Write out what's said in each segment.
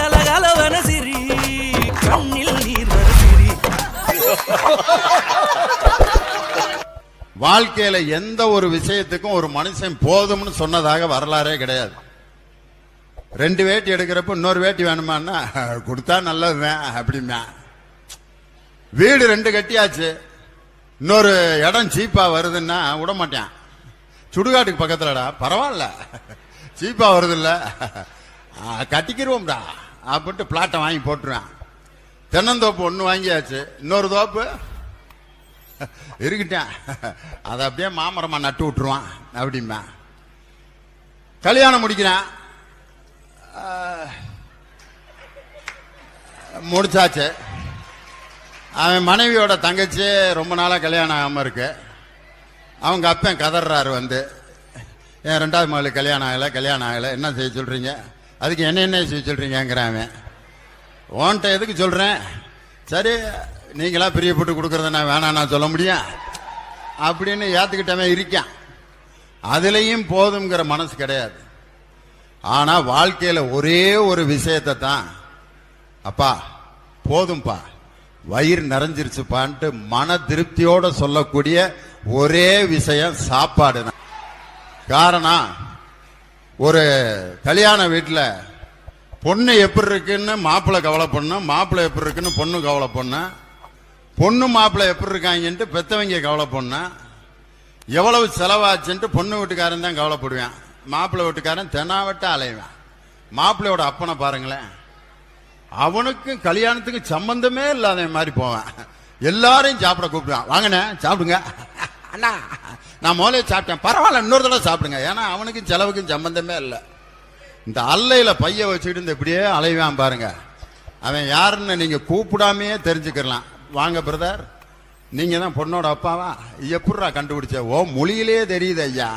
கலகலவன சிரி கண்ணில் நீர் வர சிரி. வாழ்க்கையில எந்த ஒரு விஷயத்துக்கும் ஒரு மனுஷன் போதும்னு சொன்னதாக வரலாறே கிடையாது. ரெண்டு வேட்டி எடுக்கிறப்ப இன்னொரு வேட்டி வேணுமான்னா கொடுத்தா நல்லதுதான் அப்படின்னா. வீடு ரெண்டு கட்டியாச்சு. இன்னொரு இடம் சீப்பா வருதுன்னா விட மாட்டேன். சுடுகாட்டுக்கு பக்கத்துலடா. பரவாயில்ல. சீப்பா வருதுல்ல. ஆ, கட்டிக்கிருவோம்டா. அப்படின்ட்டு பிளாட்டை வாங்கி போட்டுருவேன். தென்னந்தோப்பு ஒன்று வாங்கியாச்சு. இன்னொரு தோப்பு. இருக்கட்டேன் அதை அப்படியே மாமரமாக நட்டு விட்டுருவான் அப்படிம்பா. கல்யாணம் முடிக்கிறேன். முடிச்சாச்சு. அவன் மனைவியோட தங்கச்சி ரொம்ப நாளாக கல்யாணம் ஆகாமல் இருக்கு. அவங்க அப்பன் கதறாரு வந்து. என் ரெண்டாவது மகளுக்கு கல்யாணம் ஆகலை கல்யாணம் ஆகலை என்ன செய்ய சொல்கிறீங்க அதுக்கு என்ன என்ன செய்ய சொல்கிறீங்கிறான் அவன். எதுக்கு சொல்கிறேன் சரி நீங்களா பிரியப்பட்டு கொடுக்கறத நான் வேணாம் நான் சொல்ல முடியும். அப்படின்னு ஏற்றுக்கிட்டவன் இருக்கான். அதுலேயும் போதுங்கிற மனசு கிடையாது. ஆனால் வாழ்க்கையில் ஒரே ஒரு விஷயத்தை தான். அப்பா போதும்பா. வயிறு நிறைஞ்சிருச்சுப்பான்ட்டு மன திருப்தியோட சொல்லக்கூடிய ஒரே விஷயம் சாப்பாடு தான் காரணம் ஒரு கல்யாண வீட்டில் பொண்ணு எப்படி இருக்குன்னு மாப்பிள்ளை கவலை பண்ணும் மாப்பிள்ளை எப்படி இருக்குன்னு பொண்ணு கவலை பண்ணும் பொண்ணு மாப்பிள்ளை எப்படி இருக்காங்கன்ட்டு பெத்தவங்க கவலை பண்ணும் எவ்வளவு செலவாச்சுன்ட்டு பொண்ணு வீட்டுக்காரன் தான் கவலைப்படுவேன். மாப்பிள்ளை வீட்டுக்காரன் தெனாவட்ட அலைவேன். மாப்பிள்ளையோட அப்பனை பாருங்களேன். அவனுக்கும் கல்யாணத்துக்கும் சம்பந்தமே இல்லாத மாதிரி போவேன். எல்லாரையும் சாப்பிட கூப்பிடுவான். வாங்கினேன் சாப்பிடுங்க. அண்ணா நான் முதலே சாப்பிட்டேன். பரவாயில்ல இன்னொரு தடவை சாப்பிடுங்க. ஏன்னா அவனுக்கும் செலவுக்கும் சம்பந்தமே இல்லை. இந்த அல்லையில் பைய வச்சுக்கிட்டு இந்த இப்படியே அலைவான் பாருங்க. அவன் யாருன்னு நீங்கள் கூப்பிடாமையே தெரிஞ்சுக்கலாம் வாங்க பிரதர் நீங்கள் தான் பொண்ணோட அப்பாவா? எப்படிரா கண்டுபிடிச்ச? ஓ மொழியிலே தெரியுது ஐயா.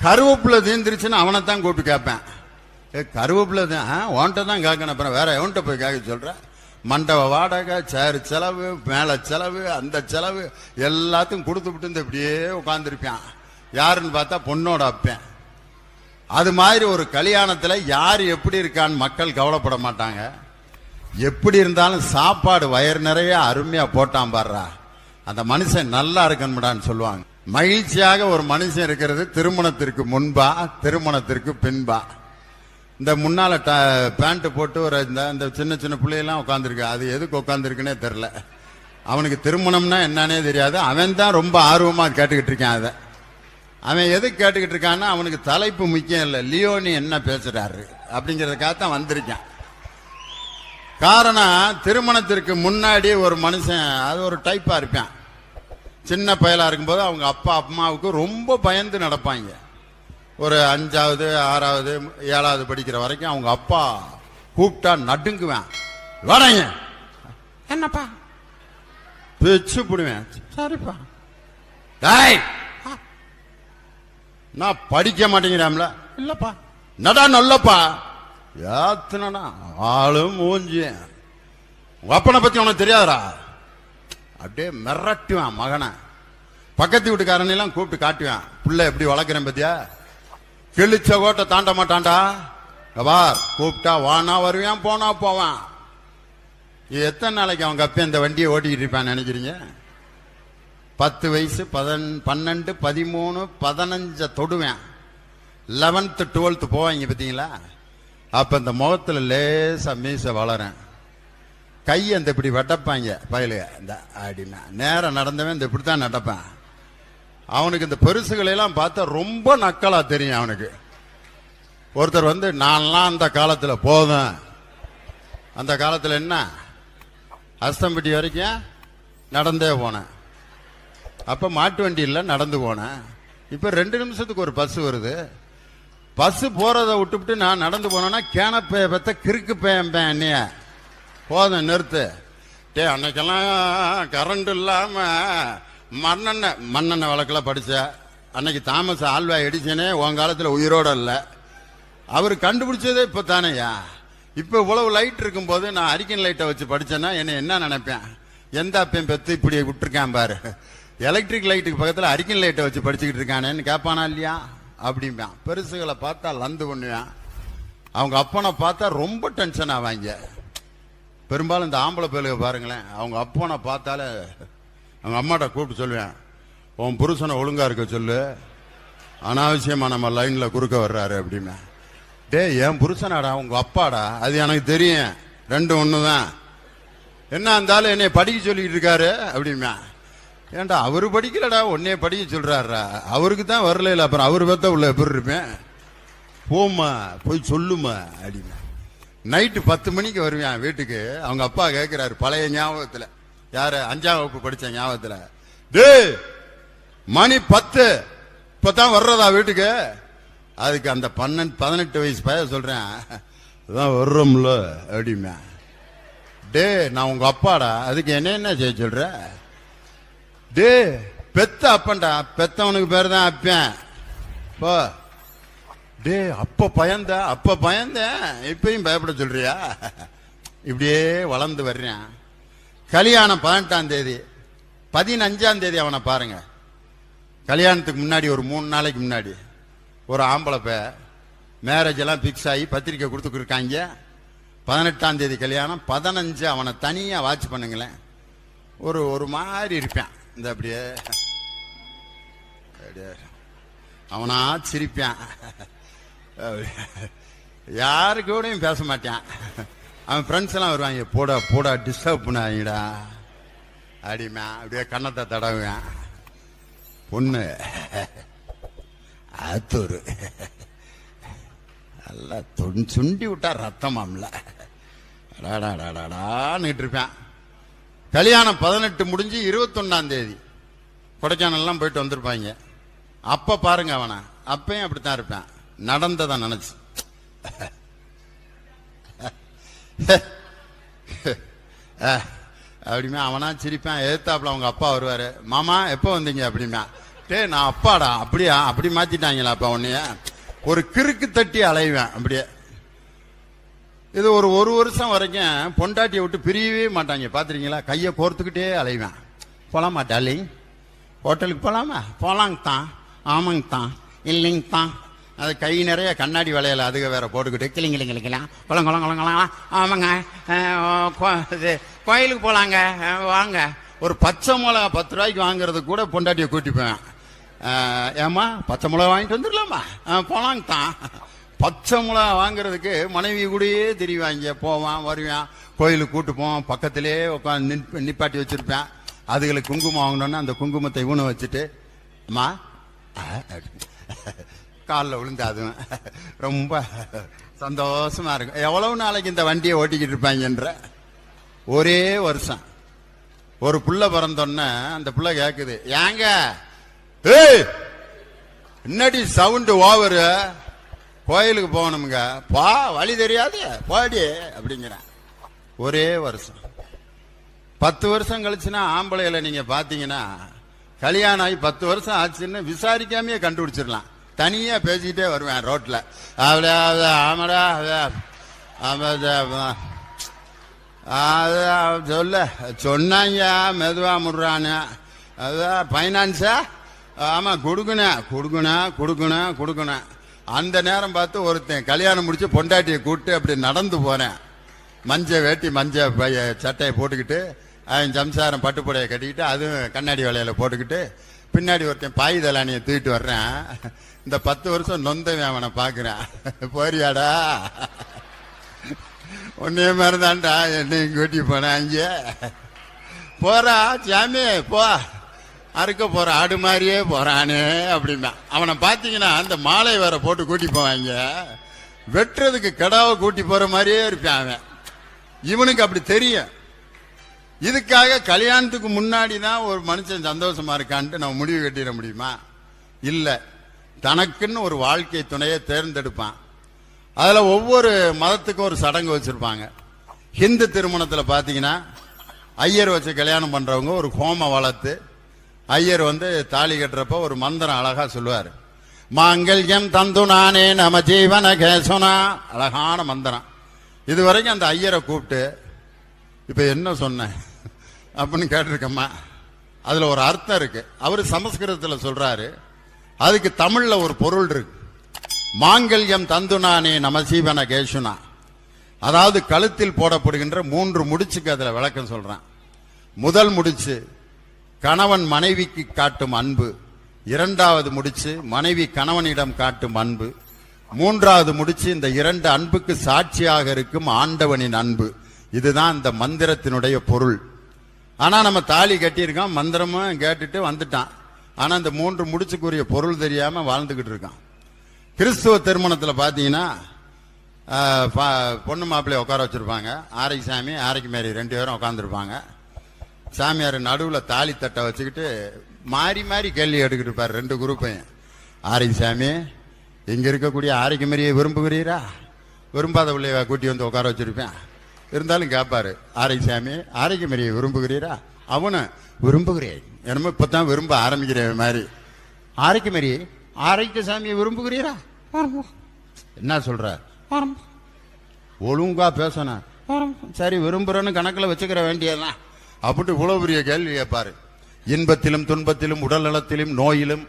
கருவேப்பில் தீந்துருச்சுன்னு அவனை தான் கூப்பிட்டு கேட்பேன். ஏ கருவேப்பில் தான் உன்கிட்ட தான் கேட்கணும். அப்புறம் வேற எவன்கிட்ட போய் கேட்க சொல்கிறேன் மண்டப வாடகை சேர் செலவு மேலே செலவு அந்த செலவு எல்லாத்தையும் கொடுத்து விட்டு இந்த இப்படியே உட்காந்துருப்பேன் யாருன்னு பார்த்தா பொண்ணோட அப்பேன். அது மாதிரி ஒரு கல்யாணத்தில் யார் எப்படி இருக்கான்னு மக்கள் கவலைப்பட மாட்டாங்க. எப்படி இருந்தாலும் சாப்பாடு வயிறு நிறைய அருமையா போட்டான் பாடுறா அந்த மனுஷன் நல்லா இருக்கணும்டான்னு சொல்லுவாங்க. மகிழ்ச்சியாக ஒரு மனுஷன் இருக்கிறது திருமணத்திற்கு முன்பா திருமணத்திற்கு பின்பா. இந்த முன்னால பேண்ட் போட்டு ஒரு இந்த இந்த சின்ன சின்ன பிள்ளையெல்லாம் உட்காந்துருக்கு அது எதுக்கு உட்காந்துருக்குன்னே தெரில அவனுக்கு திருமணம்னா என்னன்னே தெரியாது. அவன் தான் ரொம்ப ஆர்வமாக கேட்டுக்கிட்டு இருக்கான் அதை. அவன் எதுக்கு கேட்டுக்கிட்டு இருக்கான்னா அவனுக்கு தலைப்பு முக்கியம் இல்லை. லியோனி என்ன பேசுறாரு? அப்படிங்கிறதுக்காக தான் வந்திருக்கான். காரணம் திருமணத்திற்கு முன்னாடி ஒரு மனுஷன் அது ஒரு டைப்பாக இருப்பான் சின்ன பயலாக இருக்கும்போது அவங்க அப்பா அம்மாவுக்கு ரொம்ப பயந்து நடப்பாங்க. ஒரு அஞ்சாவது ஆறாவது ஏழாவது படிக்கிற வரைக்கும் அவங்க அப்பா கூப்பிட்டா நடுங்குவேன். வரைங்க. என்னப்பா? பிச்சு பிடுவேன். சரிப்பா. டேய்! நான் படிக்க மாட்டேங்கிறாம்ல இல்லப்பா. நடா நல்லப்பா? ஏத்துனா ஆளும் மூஞ்சி. உங்க அப்பனை பத்தி உனக்கு தெரியாதுடா. அப்படியே மிரட்டுவேன் மகனை. பக்கத்து வீட்டுக்காரனையெல்லாம் கூப்பிட்டு காட்டுவேன். புள்ள எப்படி வளர்க்குறேன் பத்தியா? கிழிச்ச கோட்டை தாண்ட மாட்டான்டா. வா கூப்பிட்டா வானா வருவேன் போனா போவான். எத்தனை நாளைக்கு அவன் கப்பி இந்த வண்டியை ஓட்டிக்கிட்டு இருப்பான்னு நினைக்கிறீங்க? பத்து வயசு பதன் பன்னெண்டு பதிமூணு பதினஞ்ச தொடுவேன். லெவன்த்து டுவெல்த்து போவாங்க பார்த்தீங்களா? அப்போ இந்த முகத்தில் லேசாக மீசை வளரேன். கை அந்த இப்படி வெட்டப்பாங்க பயலுக. இந்த அப்படின்னா நேரம் நடந்தவன் இந்த இப்படி தான் நடப்பேன். அவனுக்கு இந்த பெருசுகளை எல்லாம் பார்த்தா ரொம்ப நக்கலா தெரியும் அவனுக்கு. ஒருத்தர் வந்து நான்லாம் அந்த காலத்தில் போதும் அந்த காலத்தில் என்ன? அஸ்தம்பட்டி வரைக்கும் நடந்தே போனேன். அப்போ மாட்டு வண்டியில் நடந்து போனேன். இப்போ ரெண்டு நிமிஷத்துக்கு ஒரு பஸ் வருது. பஸ்ஸு போகிறத விட்டுவிட்டு நான் நடந்து போனேன்னா கேனப்பைய பேத்த கிறுக்கு பேம்பேன் என்னைய. போதும் நிறுத்து. டே அன்னைக்கெல்லாம் கரண்ட் இல்லாமல் மண்ணெண்ண மண்ணெண்ண வழக்கில் படித்த அன்னைக்கு தாமஸ் ஆல்வா எடிசனே உன் காலத்தில் உயிரோட இல்லை. அவர் கண்டுபிடிச்சதே இப்போ தானேயா இப்போ இவ்வளவு லைட் இருக்கும்போது நான் அரிக்கன் லைட்டை வச்சு படித்தேன்னா என்ன என்ன நினைப்பேன்? எந்த அப்பையும் பெற்று இப்படி விட்டுருக்கேன் பாரு. எலக்ட்ரிக் லைட்டுக்கு பக்கத்தில் அரிக்கன் லைட்டை வச்சு படிச்சுக்கிட்டு இருக்கானேன்னு கேட்பானா இல்லையா? அப்படிம்பான். பெருசுகளை பார்த்தா லந்து பண்ணுவேன் அவங்க அப்பனை பார்த்தா ரொம்ப டென்ஷன் ஆவாங்க. பெரும்பாலும் இந்த ஆம்பளை பேலுக பாருங்களேன் அவங்க அப்பனை பார்த்தாலே அவங்க அம்மாட்ட கூப்பிட்டு சொல்லுவேன். உன் புருஷனை ஒழுங்கா இருக்க சொல்லு. அனாவசியமா நம்ம லைன்ல குறுக்க வர்றாரு அப்படின்னு. டேய் என் புருஷனாடா உங்க அப்பாடா? அது எனக்கு தெரியும். ரெண்டு ஒன்று தான் என்ன இருந்தாலும் என்னை படிக்க சொல்லிட்டு இருக்காரு அப்படிமா ஏன்டா அவரு படிக்கலடா உன்னைய படிக்க சொல்றாருடா. அவருக்கு தான் வரல அப்புறம் அவர் பார்த்தா உள்ள எப்படி இருப்பேன்? போம்மா போய் சொல்லுமா அப்படிமா நைட்டு பத்து மணிக்கு வருவேன் வீட்டுக்கு. அவங்க அப்பா கேட்கிறாரு பழைய ஞாபகத்தில். யாரு? அஞ்சாம் வகுப்பு படிச்ச ஞாபகத்துல. டே மணி பத்து. இப்பதான் வர்றதா வீட்டுக்கு? அதுக்கு அந்த பன்னெண்டு பதினெட்டு வயசு பையன் சொல்றேன். அதான் வர்றோம்ல அப்படிமே டே நான் உங்க அப்பாடா. அதுக்கு என்ன என்ன செய்ய சொல்ற? டே பெத்த அப்பன்டா. பெத்தவனுக்கு பேர் தான் அப்பேன். போ. டே அப்ப பயந்த அப்ப பயந்தேன். இப்பயும் பயப்பட சொல்றியா? இப்படியே வளர்ந்து வர்றேன். கல்யாணம் பதினெட்டாம் தேதி. பதினஞ்சாம் தேதி அவனை பாருங்க. கல்யாணத்துக்கு முன்னாடி ஒரு மூணு நாளைக்கு முன்னாடி ஒரு ஆம்பளை பே மேரேஜ் எல்லாம் ஃபிக்ஸ் ஆகி பத்திரிக்கை கொடுத்துருக்காங்க பதினெட்டாம் தேதி கல்யாணம் பதினஞ்சு அவனை தனியாக வாட்ச் பண்ணுங்களேன். ஒரு ஒரு மாதிரி இருப்பேன். இந்த அப்படியே அவனா சிரிப்பேன். யாரு கூடயும் பேச மாட்டேன். அவன் ஃப்ரெண்ட்ஸ் எல்லாம் வருவாங்க போடா போடா டிஸ்டர்ப் பண்ணாங்கடா அப்படிமா அப்படியே கண்ணத்தை தடவுவேன் பொண்ணு. ஆத்தூர். நல்லா தொன் சுண்டி விட்டா ரத்தமாம்ல டாடாடாடாடான்னுட்டு இருப்பேன். கல்யாணம் பதினெட்டு முடிஞ்சு இருபத்தொன்னாம் தேதி. கொடைக்கானல்லாம் போயிட்டு வந்திருப்பாங்க. அப்போ பாருங்க அவனை. அப்பயும் அப்படித்தான் இருப்பேன். நடந்ததை நினச்சி. அப்படிமே அவனா சிரிப்பான் எதிர்த்தாப்புல அவங்க அப்பா வருவாரு. மாமா எப்போ வந்தீங்க? அப்படிமா டேய் நான் அப்பாடா. அப்படியா? அப்படி மாத்திட்டாங்களா அப்ப உன்னைய? ஒரு கிறுக்கு தட்டி அலைவேன் அப்படியே. இது ஒரு ஒரு வருஷம் வரைக்கும் பொண்டாட்டியை விட்டு பிரியவே மாட்டாங்க. பாத்துறீங்களா கையை கோர்த்துக்கிட்டே அலைவேன். போலாமா டார்லிங் ஹோட்டலுக்கு போலாமா? போலாங்க தான் ஆமாங்க தான் இல்லைங்க தான் அது கை நிறைய கண்ணாடி வளையல அதுக வேற போட்டுக்கிட்டு கிளிங்க கிளிங்க கிளிக்கலாம் குளம் குளம் குளம் குளம் ஆமாங்க. இது, கோயிலுக்கு போகலாங்க வாங்க. ஒரு பச்சை மிளகா பத்து ரூபாய்க்கு வாங்குறது கூட பொண்டாட்டியை கூட்டிப்பேன் ஏமா ஏம்மா பச்சை மிளகா வாங்கிட்டு வந்துடலாமா? போலாங்க தான் பச்சை மிளகா வாங்குறதுக்கு மனைவி கூடயே தெரிவாங்க போவான் வருவான். கோயிலுக்கு கூட்டு போவான். பக்கத்திலே உட்காந்து நிப்பாட்டி வச்சிருப்பேன். அதுகளுக்கு குங்குமம் வாங்கினோன்னா அந்த குங்குமத்தை இவனை வச்சுட்டு அம்மா காலில் விழுந்தாதும் ரொம்ப சந்தோஷமா இருக்கும். எவ்வளவு நாளைக்கு இந்த வண்டியை ஓட்டிக்கிட்டு இருப்பாங்கன்ற? ஒரே வருஷம். ஒரு புள்ள பிறந்தோன்னே அந்த புள்ள கேட்குது ஏங்க ஏய் என்னடி சவுண்டு ஓவரு? கோயிலுக்கு போகணுமுங்க. பா வழி தெரியாது போடி அப்படிங்கிறேன். ஒரே வருஷம். பத்து வருஷம் கழிச்சுன்னா ஆம்பளையில நீங்கள் பார்த்தீங்கன்னா கல்யாணம் ஆகி பத்து வருஷம் ஆச்சுன்னு விசாரிக்காமயே கண்டுபிடிச்சிடலாம். தனியாக பேசிக்கிட்டே வருவேன் ரோட்டில் அவளே ஆமடா ஆமாடா அது சொல்ல. சொன்னாங்க மெதுவாக முடுறான்னு. அதான் ஃபைனான்ஸா ஆமாம் கொடுக்கணும் கொடுக்கணும் கொடுக்கணும் கொடுக்கணும். அந்த நேரம் பார்த்து ஒருத்தன் கல்யாணம் முடிச்சு பொண்டாட்டியை கூப்பிட்டு அப்படி நடந்து போனேன். மஞ்ச வேட்டி மஞ்ச பைய சட்டையை போட்டுக்கிட்டு அவன் சம்சாரம் பட்டுப்புடையை கட்டிக்கிட்டு அதுவும் கண்ணாடி வளையல போட்டுக்கிட்டு பின்னாடி ஒருத்தன் பாய் தலானியை தூக்கிட்டு வர்றேன். இந்த பத்து வருஷம் நொந்தவன் அவனை பாக்குறேன் போறியாடா? உன்னைய மாதிரி தான்டா என்னையும் கூட்டி போனேன் அங்கே. போறா சாமி போ. அறுக்க போற ஆடு மாதிரியே போறானே அப்படின்னா. அவனை பாத்தீங்கன்னா அந்த மாலை வேற போட்டு கூட்டி போவாங்க வெட்டுறதுக்கு கடாவை கூட்டி போற மாதிரியே இருப்பான் அவன். இவனுக்கு அப்படி தெரியும். இதுக்காக கல்யாணத்துக்கு முன்னாடி தான் ஒரு மனுஷன் சந்தோஷமா இருக்கான்ட்டு நம்ம முடிவு கட்டிட முடியுமா? இல்லை. தனக்குன்னு ஒரு வாழ்க்கை துணையை தேர்ந்தெடுப்பான். அதில் ஒவ்வொரு மதத்துக்கும் ஒரு சடங்கு வச்சுருப்பாங்க. ஹிந்து திருமணத்தில் பார்த்தீங்கன்னா ஐயர் வச்சு கல்யாணம் பண்ணுறவங்க ஒரு ஹோம வளர்த்து ஐயர் வந்து தாலி கட்டுறப்ப ஒரு மந்திரம் அழகாக சொல்லுவார். மாங்கல்யம் தந்து நானே நம ஜீவன கேசுனா. அழகான மந்திரம். இது வரைக்கும் அந்த ஐயரை கூப்பிட்டு இப்போ என்ன சொன்னேன் அப்படின்னு கேட்டிருக்கம்மா. அதுல ஒரு அர்த்தம் இருக்கு. அவர் சமஸ்கிருதத்துல சொல்றாரு அதுக்கு தமிழ்ல ஒரு பொருள் இருக்கு. மாங்கல்யம் தந்துனானே நமசீவன கேசுனா அதாவது கழுத்தில் போடப்படுகின்ற மூன்று முடிச்சுக்கு அதுல விளக்கம் சொல்றான். முதல் முடிச்சு கணவன் மனைவிக்கு காட்டும் அன்பு. இரண்டாவது முடிச்சு மனைவி கணவனிடம் காட்டும் அன்பு. மூன்றாவது முடிச்சு இந்த இரண்டு அன்புக்கு சாட்சியாக இருக்கும் ஆண்டவனின் அன்பு. இதுதான் இந்த மந்திரத்தினுடைய பொருள். ஆனா நம்ம தாலி கட்டியிருக்கோம் மந்திரமும் கேட்டுட்டு வந்துட்டான். ஆனா இந்த மூன்று முடிச்சுக்குரிய பொருள் தெரியாம வாழ்ந்துகிட்டு இருக்கான். கிறிஸ்துவ திருமணத்துல பாத்தீங்கன்னா பா- பொண்ணு மாப்பிள்ளைய உட்கார வச்சிருப்பாங்க. ஆரைக்கு சாமி ஆரைக்கு மேரி ரெண்டு பேரும் உட்காந்துருப்பாங்க சாமியார் நடுவில் தாலி தட்டை வச்சுக்கிட்டு மாறி மாறி கேள்வி எடுக்கிட்டு இருப்பார் ரெண்டு குரூப்பையும். ஆரைக்கு சாமி இங்க இருக்கக்கூடிய ஆரைக்கு மேரியை விரும்புகிறீரா? விரும்பாத பிள்ளைய கூட்டி வந்து உட்கார வச்சிருப்பேன். இருந்தாலும் கேட்பாரு ஆரைக்கு சாமி ஆரைக்கு மேரியை விரும்புகிறீரா? அவனு விரும்புகிறேன். என்னமோ இப்பதான் விரும்ப ஆரம்பிக்கிறேன் மாதிரி. ஆரைக்கு மேரி ஆரைக்கு சாமியை விரும்புகிறீரா? என்ன சொல்ற? ஒழுங்கா பேசணும். சரி விரும்புறேன்னு கணக்குல வச்சுக்கிற வேண்டியதுதான். அப்படின்ட்டு இவ்வளவு பெரிய கேள்வி கேட்பாரு இன்பத்திலும் துன்பத்திலும் உடல் நலத்திலும் நோயிலும்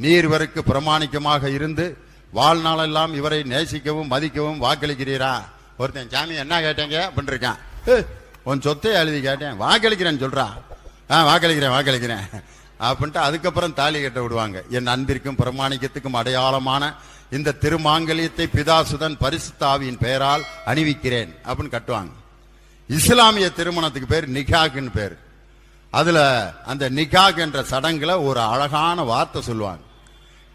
நீர்வருக்கு பிரமாணிக்கமாக இருந்து வாழ்நாளெல்லாம் இவரை நேசிக்கவும் மதிக்கவும் வாக்களிக்கிறீரா? ஒருத்தன் சாமி என்ன கேட்டீங்க? அப்படின்னு இருக்கான் "ஏய், உன் சொத்தை எழுதி கேட்டேன். வாக்களிக்கிறேன்னு சொல்றா. ஆ வாக்களிக்கிறேன் வாக்களிக்கிறேன். அப்படின்ட்டு அதுக்கப்புறம் தாலி கட்ட விடுவாங்க. என் அன்பிற்கும் பிரமாணிக்கத்துக்கும் அடையாளமான இந்த திருமாங்கல்யத்தை பிதாசுதன் பரிசுத்தாவியின் பெயரால் அணிவிக்கிறேன் அப்படின்னு கட்டுவாங்க. இஸ்லாமிய திருமணத்துக்கு பேர் நிகாக்னு பேர். அதுல அந்த நிகாக் என்ற சடங்குல ஒரு அழகான வார்த்தை சொல்லுவாங்க.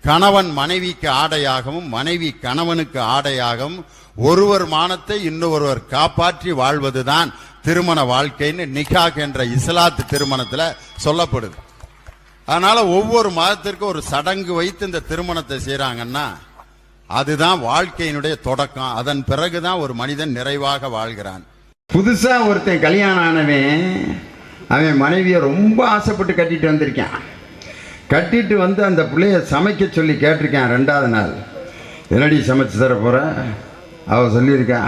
கணவன் மனைவிக்கு ஆடையாகவும் மனைவி கணவனுக்கு ஆடையாகவும் ஒருவர் மானத்தை இன்னொருவர் காப்பாற்றி வாழ்வதுதான் திருமண வாழ்க்கைன்னு நிகாக் என்ற இஸ்லாத்து திருமணத்தில் சொல்லப்படுது. அதனால ஒவ்வொரு மதத்திற்கும் ஒரு சடங்கு வைத்து இந்த திருமணத்தை செய்கிறாங்கன்னா அதுதான் வாழ்க்கையினுடைய தொடக்கம். அதன் பிறகுதான் ஒரு மனிதன் நிறைவாக வாழ்கிறான். புதுசாக ஒருத்தன் கல்யாணம் ஆனவன் அவன் மனைவியை ரொம்ப ஆசைப்பட்டு கட்டிட்டு வந்திருக்கான். கட்டிட்டு வந்து அந்த பிள்ளைய சமைக்க சொல்லி கேட்டிருக்கேன் ரெண்டாவது நாள். என்னடி சமைச்சு தர போகிறேன் அவள் சொல்லியிருக்கா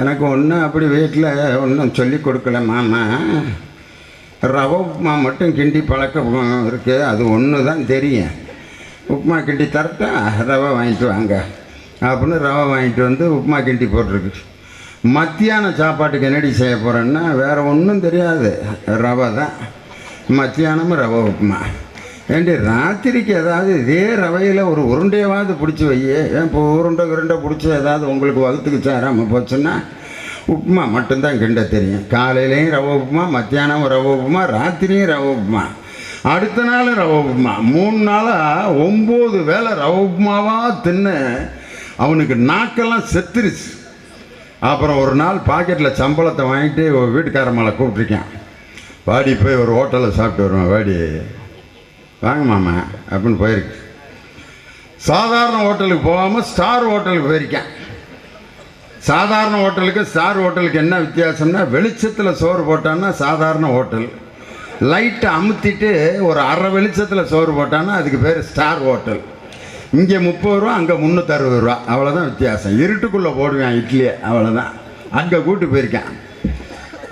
எனக்கு ஒன்றும் அப்படி வீட்டில் ஒன்றும் சொல்லி கொடுக்கல மாமா. ரவை உப்புமா மட்டும் கிண்டி பழக்கம் இருக்குது அது ஒன்று தான் தெரியும். உப்புமா கிண்டி தரட்டா ரவை வாங்கிட்டு வாங்க. அப்படின்னு ரவை வாங்கிட்டு வந்து உப்புமா கிண்டி போட்டிருக்கு. மத்தியான சாப்பாட்டுக்கு என்னடி செய்ய போகிறேன்னா வேறு ஒன்றும் தெரியாது. ரவை தான். மத்தியானமும் ரவை உப்புமா. ஏண்டி ராத்திரிக்கு ஏதாவது இதே ரவையில் ஒரு உருண்டையாவது பிடிச்சி வையே. ஏன் இப்போ உருண்டை உருண்டை பிடிச்சி ஏதாவது உங்களுக்கு வகுத்துக்கு சேராமல் போச்சுன்னா உப்புமா மட்டும்தான் கிண்ட தெரியும். காலையிலையும் ரவை உப்புமா மத்தியானம் ரவை உப்புமா ராத்திரியும் ரவை உப்புமா. அடுத்த நாள் ரவை உப்புமா. மூணு நாளாக ஒம்பது வேளை ரவை உப்புமாவாக தின்னு அவனுக்கு நாக்கெல்லாம் செத்துருச்சு. அப்புறம் ஒரு நாள் பாக்கெட்டில் சம்பளத்தை வாங்கிட்டு ஒரு வீட்டுக்கார மேலே கூப்பிட்ருக்கேன் வாடி போய் ஒரு ஹோட்டலில் சாப்பிட்டு வருவேன் வாடி. வாங்க மாமா அப்படின்னு போயிருக்கு. சாதாரண ஹோட்டலுக்கு போகாமல் ஸ்டார் ஹோட்டலுக்கு போயிருக்கேன். சாதாரண ஹோட்டலுக்கு ஸ்டார் ஹோட்டலுக்கு என்ன வித்தியாசம்னா வெளிச்சத்தில் சோறு போட்டான்னா சாதாரண ஹோட்டல். லைட்டை அமுத்திட்டு ஒரு அரை வெளிச்சத்தில் சோறு போட்டான்னா அதுக்கு பேர் ஸ்டார் ஹோட்டல். இங்கே முப்பது ரூபா அங்கே முந்நூற்றறுபது ரூபா. அவ்வளோதான் வித்தியாசம். இருட்டுக்குள்ளே போடுவேன் இட்லியை. அவ்வளோதான் அங்கே கூட்டு போயிருக்கேன்.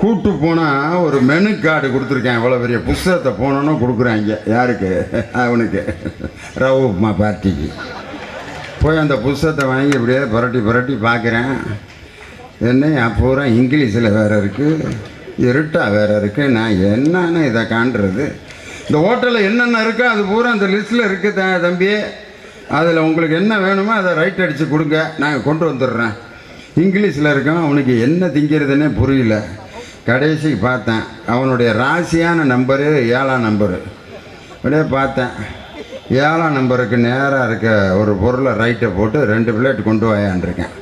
கூப்பிட்டு போனால் ஒரு மெனு கார்டு கொடுத்துருக்கேன். இவ்வளோ பெரிய புஸ்தகத்தை போனோன்னு கொடுக்குறாங்க யாருக்கு? அவனுக்கு. ரவு உப்மா பார்ட்டிக்கு. போய் அந்த புஸ்தகத்தை வாங்கி இப்படியே புரட்டி புரட்டி பார்க்குறேன். என்ன பூரா இங்கிலீஷில் வேறு இருக்குது இருட்டாக வேறு இருக்குது நான் என்னன்னு இதை காண்றது? இந்த ஹோட்டலில் என்னென்ன இருக்கோ அது பூரா அந்த லிஸ்ட்டில் இருக்குது த- தம்பி. அதில் உங்களுக்கு என்ன வேணுமோ அதை ரைட் அடித்து கொடுங்க. நாங்கள் கொண்டு வந்துடுறேன். இங்கிலீஷில் இருக்கோம் அவனுக்கு என்ன திங்கிறதுனே புரியல. கடைசிக்கு பார்த்தேன். அவனுடைய ராசியான நம்பரு ஏழாம் நம்பரு. அப்படியே பார்த்தேன். ஏழாம் நம்பருக்கு நேராக இருக்க ஒரு பொருளை ரைட்டை போட்டு ரெண்டு பிளேட் கொண்டு வாயான்ருக்கேன்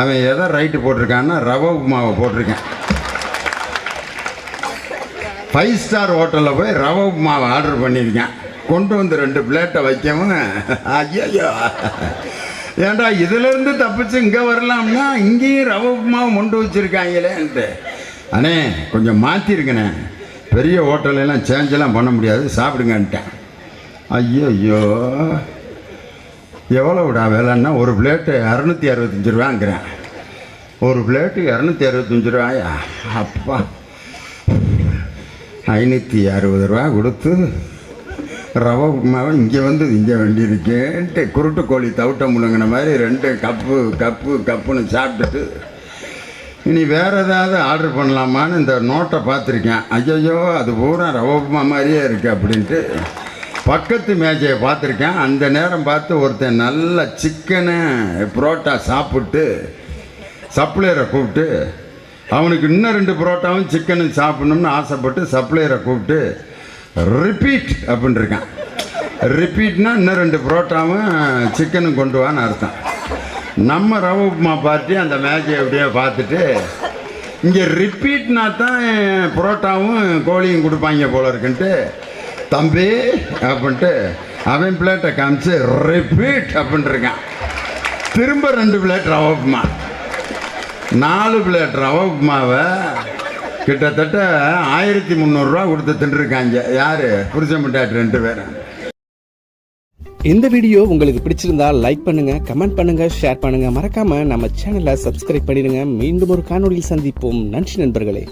அவன் எதை ரைட்டு போட்டிருக்கான்னா ரவை உப்புமாவை போட்டிருக்கேன். ஃபைவ் ஸ்டார் ஹோட்டலில் போய் ரவை உப்புமாவை ஆர்டர் பண்ணியிருக்கேன். கொண்டு வந்து ரெண்டு பிளேட்டை வைக்கவும் ஐயோ ஏன்டா இதுலேருந்து தப்பிச்சு இங்கே வரலாம்னா இங்கேயும் ரவை உப்புமாவை கொண்டு வச்சுருக்காங்களேன்ட்டு. அண்ணே கொஞ்சம் மாற்றிருக்கண்ணே பெரிய ஹோட்டலெல்லாம் சேஞ்செல்லாம் பண்ண முடியாது. சாப்பிடுங்கன்ட்டேன். ஐயோ ஐயோ எவ்வளோடா விலைன்னா ஒரு பிளேட்டு இரநூத்தி அறுபத்தஞ்சு ரூபாங்கிறேன் ஒரு பிளேட்டு இரநூத்தி அறுபத்தஞ்சு ரூபாயா? அப்பா. ஐநூற்றி அறுபது ரூபா கொடுத்து ரவை உப்புமாவை இங்கே வந்து இங்கே வேண்டியிருக்கேன்ட்டு குருட்டு கோழி தவிட்ட முழுங்கின மாதிரி ரெண்டு கப்பு கப்பு கப்புன்னு சாப்பிட்டுட்டு இனி வேற ஏதாவது ஆர்டர் பண்ணலாமான்னு இந்த நோட்டை பார்த்துருக்கேன். ஐயோ அது பூரா ரவை உப்புமா மாதிரியே இருக்குது அப்படின்ட்டு பக்கத்து மேஜையை பார்த்துருக்கேன். அந்த நேரம் பார்த்து ஒருத்தன் நல்ல சிக்கனு புரோட்டா சாப்பிட்டு சப்ளையரை கூப்பிட்டு அவனுக்கு இன்னும் ரெண்டு புரோட்டாவும் சிக்கனும் சாப்பிடணும்னு ஆசைப்பட்டு சப்ளையரை கூப்பிட்டு ரிப்பீட் அப்படின்னு இருக்கான். ரிப்பீட்னா இன்னும் ரெண்டு புரோட்டாவும் சிக்கனும் கொண்டு வான்னு அர்த்தம். நம்ம ரவ உப்புமா பார்ட்டி அந்த மேட்சை அப்படியே பார்த்துட்டு இங்கே ரிப்பீட்னா தான் புரோட்டாவும் கோழியும் கொடுப்பாங்க போல இருக்குன்ட்டு தம்பி அப்படின்ட்டு அவன் பிளேட்டை காமிச்சு ரிப்பீட் அப்படின்ட்டு இருக்கான். திரும்ப ரெண்டு பிளேட் ரவ உப்புமா நாலு பிளேட் ரவ உப்புமாவை கிட்டத்தட்ட ஆயிரத்தி முந்நூறுரூவா கொடுத்து தின்றுருக்காங்க யார்? புருஷன் முட்டாட்டு ரெண்டு பேரும். இந்த வீடியோ உங்களுக்கு பிடிச்சிருந்தா லைக் பண்ணுங்க கமெண்ட் பண்ணுங்க ஷேர் பண்ணுங்க. மறக்காம நம்ம சேனலை சப்ஸ்கிரைப் பண்ணிடுங்க. மீண்டும் ஒரு காணொலியில் சந்திப்போம். நன்றி நண்பர்களே.